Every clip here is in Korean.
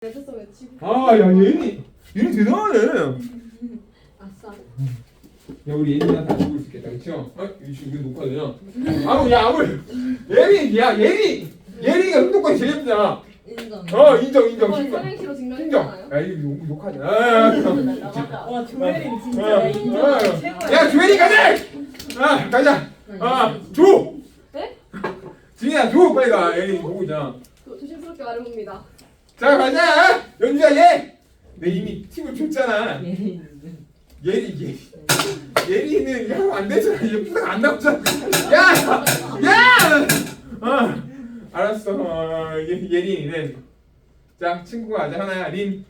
치고 아, 야, 얘니, 얘니 대단하네. 아싸 야, 우리 다 죽을 수 있겠다, 그쵸? 어? 이거 이거 녹화되냐? 아무, 야, 아무, 예린, 야, 예린, 예린이가 운동까지 제일 예쁘잖아. 인정. 어, 인정, 인정, 이번 인정. 삼행시로 인정. 증명했잖아요 야, 이거 욕, 욕하지. 아, 그럼. 와 조혜린 어, 진짜 어. 인정 최고야. 야, 조혜리 가자! 아, 가자. 아, 줘! 네? 지민아, 줘! 빨리 가. 예린이 보고 있잖아. 그 조심스럽게 말해봅니다 자, 가자! 연주야, 얘! 내 이미 팁을 줬잖아. 예린. 예리, 예리. 예리는 하면 안 되잖아. 예쁘다가 안 나오잖아. 야! 야! 어, 알았어. 어, 예, 예린이는 자 친구가 아자 하나야. 린.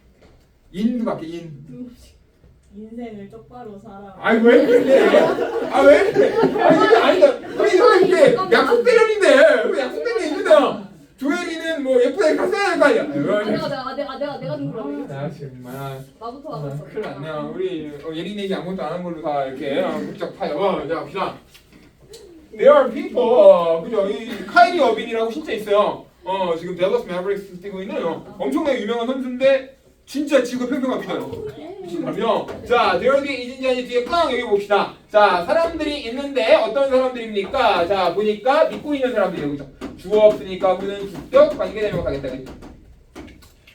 인도 밖에 인. 인생을 똑바로 살아. 아이 왜 그래? 아왜 그래? 아니 아니다. 아니 이거 이게 약속 대련인데 왜 약속 대련이 있는데? 예쁘게 갔어야 할거 아니야. 아, 내가 내가 내가 내가 내가 좀 그러면 나 정말. 나부터 아, 나갔어 큰일 났네요. 우리 어, 예린에게 아무것도 안 한 걸로 다 이렇게 어, 국적 타요. 자, 봅시다. There are people. 어, 그죠? 이 카이리 어빈이라고 진짜 있어요. 어, 지금 델러스 매버릭스 뛰고 있는 어, 엄청나게 유명한 선수인데 진짜 지구 평평한 믿어요. 신하며 자, the 이진자니 뒤에 꽝 여기 봅시다. 자, 사람들이 있는데 어떤 사람들입니까? 자, 보니까 믿고 있는 사람들이에요. 그죠? 주어 없으니까 우리는 주격 관계대명 가겠다. 그죠?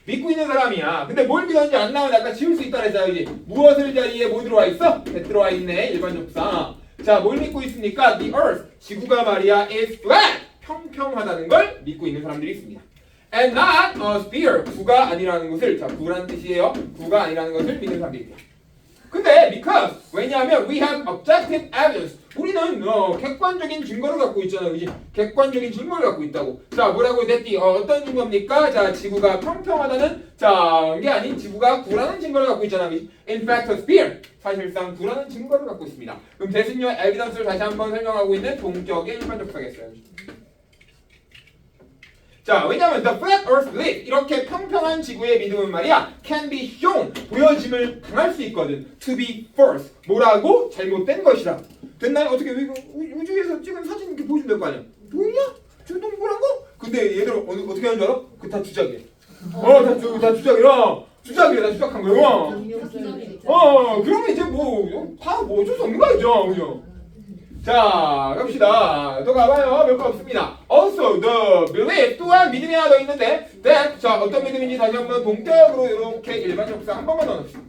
믿고 있는 사람이야. 근데 뭘 믿었는지 안 나오면 약간 지울 수 있다 그랬어요. 이제 무엇을 자리에 뭐 들어와 있어? 배 들어와 있네. 일반 접사. 자, 뭘 믿고 있습니까? The earth. 지구가 말이야 is flat. 평평하다는 걸 믿고 있는 사람들이 있습니다. And not a sphere. 구가 아니라는 것을 자, 구라는 뜻이에요. 구가 아니라는 것을 믿는 사람들입니다. 근데 because 왜냐하면 we have objective evidence. 우리는 어, 객관적인 증거를 갖고 있잖아요. 그지? 객관적인 증거를 갖고 있다고. 자, 뭐라고 됐디? 어, 어떤 증거입니까? 자, 지구가 평평하다는 자, 게 아닌 지구가 구라는 증거를 갖고 있잖아. 그지? In fact, a sphere. 사실상 구라는 증거를 갖고 있습니다. 그럼 대신요 evidence를 다시 한번 설명하고 있는 동격의 일반적 사겠어요. 자, 왜냐면 the flat earth belief 이렇게 평평한 지구의 믿음은 말이야 can be shown 보여짐을 당할 수 있거든 to be false 뭐라고 잘못된 것이라 됐나요? 어떻게 이거 우- 우주에서 찍은 사진 이렇게 보여준다는 거 아니야? 보이냐? 저 동그란 거? 근데 얘들 어, 어떻게 하는 줄 알아? 그 다 주작이야 어다 주, 다 주작이야 주작이야 다 주작한 거야 어 그러면 이제 뭐다뭐 어쩔 수 없는 거죠 그죠? 자 갑시다. 또 가봐요. 몇거 없습니다. Also the belief 또한 믿음이 하나 더 있는데 that 자 어떤 믿음인지 다시 한번 동격으로 이렇게 일반 접사 한 번만 넣어놓읍시다.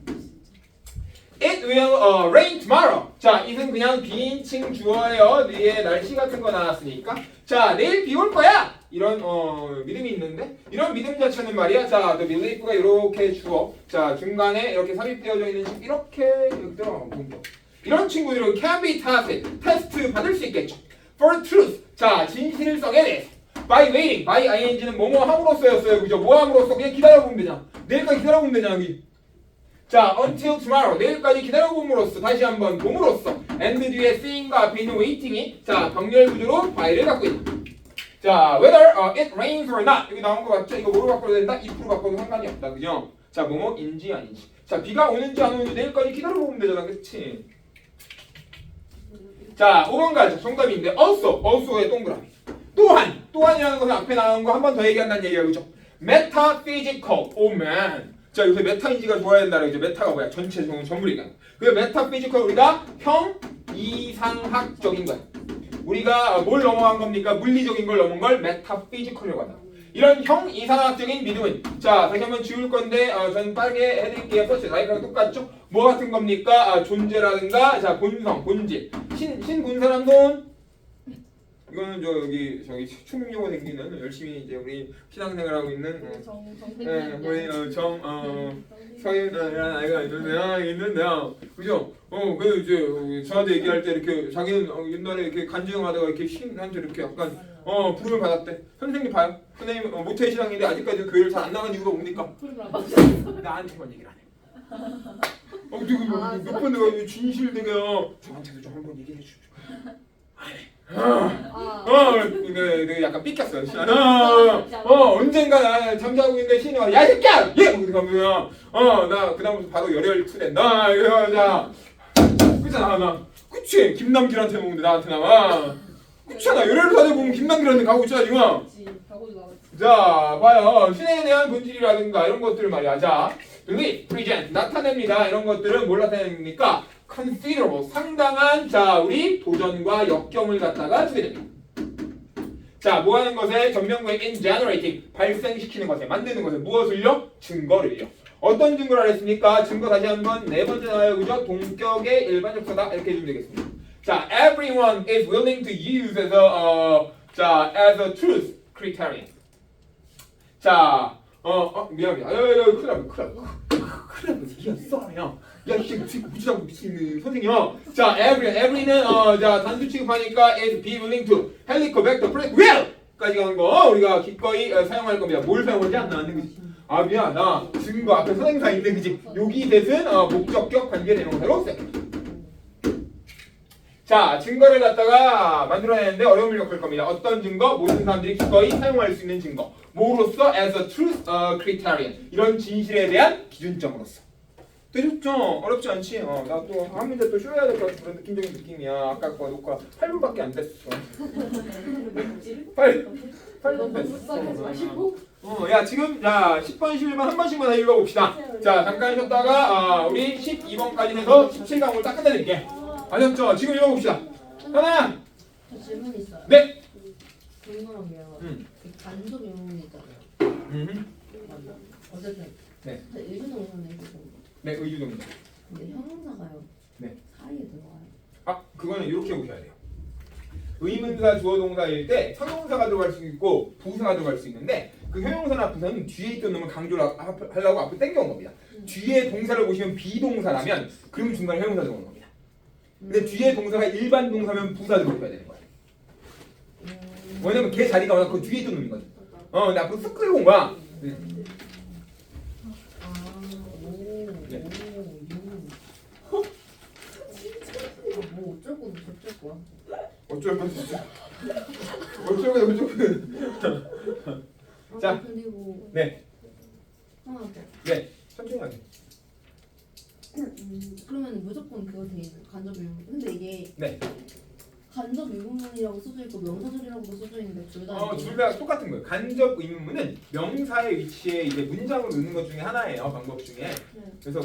It will uh, rain tomorrow. 자 이는 그냥 비인칭 주어예요. 뒤에 날씨 같은 거 나왔으니까. 자 내일 비 올 거야! 이런 어 믿음이 있는데? 이런 믿음 자체는 말이야. 자 the belief가 이렇게 주어. 자 중간에 이렇게 삽입되어져 있는 식 이렇게 이렇게 들어가면 동격 이런 친구들은 can be tested, 테스트 받을 수 있겠죠. For truth, 자 진실성에 대해서. By waiting, by ing는 뭐뭐 함으로써였어요, 그죠? 뭐 함으로써 그냥 기다려보면 되잖아. 내일까지 기다려보면 되잖아, 여기. 자, until tomorrow, 내일까지 기다려봄으로써 다시 한번 봄으로써 and 뒤에 seeing과 앞에 있는 waiting이 자 병렬 구조로 by를 갖고 있다. 자, whether uh, it rains or not 여기 나온 거 맞죠? 이거 뭐로 바꿔야 된다? if로 바꿔도 상관이 없다, 그죠? 자, 뭐뭐인지 아닌지. 자, 비가 오는지 안 오는지 내일까지 기다려보면 되잖아, 그치? 자, 5번 가죠. 정답인데 also, also의 동그라미. 또한, 또한이라는 것은 앞에 나온 거 한 번 더 얘기한다는 얘기야, 그죠? metaphysical, oh man. 자, 요새 메타인지가 좋아야 된다는 거죠. 메타가 뭐야? 전체 전- 전부리가. 그 metaphysical 우리가 형 이상학적인 거야. 우리가 뭘 넘어간 겁니까? 물리적인 걸 넘은 걸 metaphysical이라고 한다. 이런 형 이상학적인 믿음은 자 다시 한번 지울 건데 어, 저는 빠르게 해드릴게요. 퍼스 라이프랑 똑같죠? 뭐 같은 겁니까? 아, 존재라든가 자 본성, 본질. 신 신군사람 돈. 이거는 저 여기 저기 충용호 생기는 열심히 이제 우리 신앙생활 하고 있는 어, 예, 우리 어, 정 어 서윤이라는 아이가 있는데요, 있는데요, 그죠? 어, 그 이제 어, 저한테 얘기할 때 이렇게 자기는 어, 옛날에 이렇게 간증하다가 이렇게 신한테 이렇게 약간 어 부름을 받았대. 선생님 봐요. 선생님 어, 모태 신앙인데 아직까지 교회를 잘 안 나간 이유가 뭡니까? 나한테만 얘기를 안 해. 어, 누구 아, 몇번 내가 진실되게요. 저한테도 좀 한번 얘기해 주십시오. 아, 어, 네, 네, 약간 삐꼈어요. 어, 어, 언젠가 나 잠자고 있는데 신이 와, 야, 이 새끼야! 예! 뭐 이렇게 하면, 어, 나, 그다음부터 바로 열혈 투낸다. 이거, 자. 그잖아, 나. 그치? 김남길한테 먹는데 나한테 나와. 그치잖아. 열혈 사대 보면 김남길한테 가고 있잖아, 지금. 자, 봐요. 신에 대한 본질이라든가 이런 것들 말이야. 자, believe, present, 나타냅니다. 이런 것들은 뭘 나타냅니까? considerable, 상당한 자, 우리 도전과 역경을 갖다가 주게 됩니다. 자, 뭐 하는 것에 전명구에 in generating, 발생시키는 것에, 만드는 것에 무엇을요? 증거를요. 어떤 증거를 하랬습니까? 증거 다시 한번 네 번째 나와요. 그죠? 동격의 일반적사다. 이렇게 해주면 되겠습니다. 자, everyone is willing to use as a, 어, 자, as a truth criterion. 자, 어, 어, 미안합니다. 야, 야, 야, 큰일 났네, 큰일 났네. 큰일 났네, 야. 야, 씨, 지금 무지하고 미치는 선생님. 자, every, every는, 어, 자, 단수 취급하니까 is be willing to helicobacter pres will! 까지 가는 거 우리가 기꺼이 어, 사용할 겁니다. 뭘 사용하지 안 나왔는 거지? 아, 미안, 나 증거 앞에 선행사 있는 그지? 여기 대신 어, 목적격 관계 대명사로 쓰 자, 증거를 갖다가 만들어내는데 어려움을 겪을 겁니다. 어떤 증거? 모든 사람들이 기꺼이 사용할 수 있는 증거. 뭐로서? as a truth uh, criterion. 이런 진실에 대한 기준점으로서. 되셨죠? 어렵지 않지? 어, 나또 한 문제 또 쉬어야 될 것 같은 그런 느낌적인 느낌이야. 아까 거 녹화 8분밖에 안 됐어. 8, 8분 너무 됐어. 어, 야 지금 자 10번 11번 한 번씩만 다 읽어봅시다. 자 잠깐 쉬었다가 아, 우리 12번까지 해서 17강을 딱 끝내드릴게. 아셨죠? 지금 읽어봅시다. 하나, 저 질문 있어요. 네. 궁금한 게요. 음. 그 간접 의문이 있잖아요. 음. 어쨌든 네. 저 일주동선에 있고 네, 의주동입니다. 근데 형용사가요. 네. 사이에 들어가요. 아, 그거는 이렇게 보셔야 돼요. 의문사 주어 동사일 때 형용사가 들어갈 수 있고 부사가 들어갈 수 있는데 그 형용사나 부사는 뒤에 있던 놈을 강조를 하- 하- 하려고 앞으로 당겨온 겁니다. 뒤에 동사를 보시면 비동사라면 그럼 중간에 형용사 들어오는 겁니다. 근데 뒤에 동사가 일반 동사면 부사 들어가야 되는 거야. 음, 왜냐면 걔 자리가 워낙 그 뒤에 있던 놈이거든. 어, 근데 앞으로 쓱 끌고 온 거야. 오, 네. 아, 뭐 어쩔 거도 저쩔 거야. 어쩔 건 진짜. 어쩔 건 어쩔 건. 아, 자. 그리고 네, 하나 더. 네. 천천히 하게. 음, 그러면 무조건 그거 돼 있는 간접 의문. 근데 이게 네. 간접 의문이라고 써져 있고 명사절이라고도 써져 있는데 둘 다. 어, 둘 다 똑같은 거예요. 간접 의문문은 명사의 위치에 이제 문장으로 넣는 것 중에 하나예요. 방법 중에.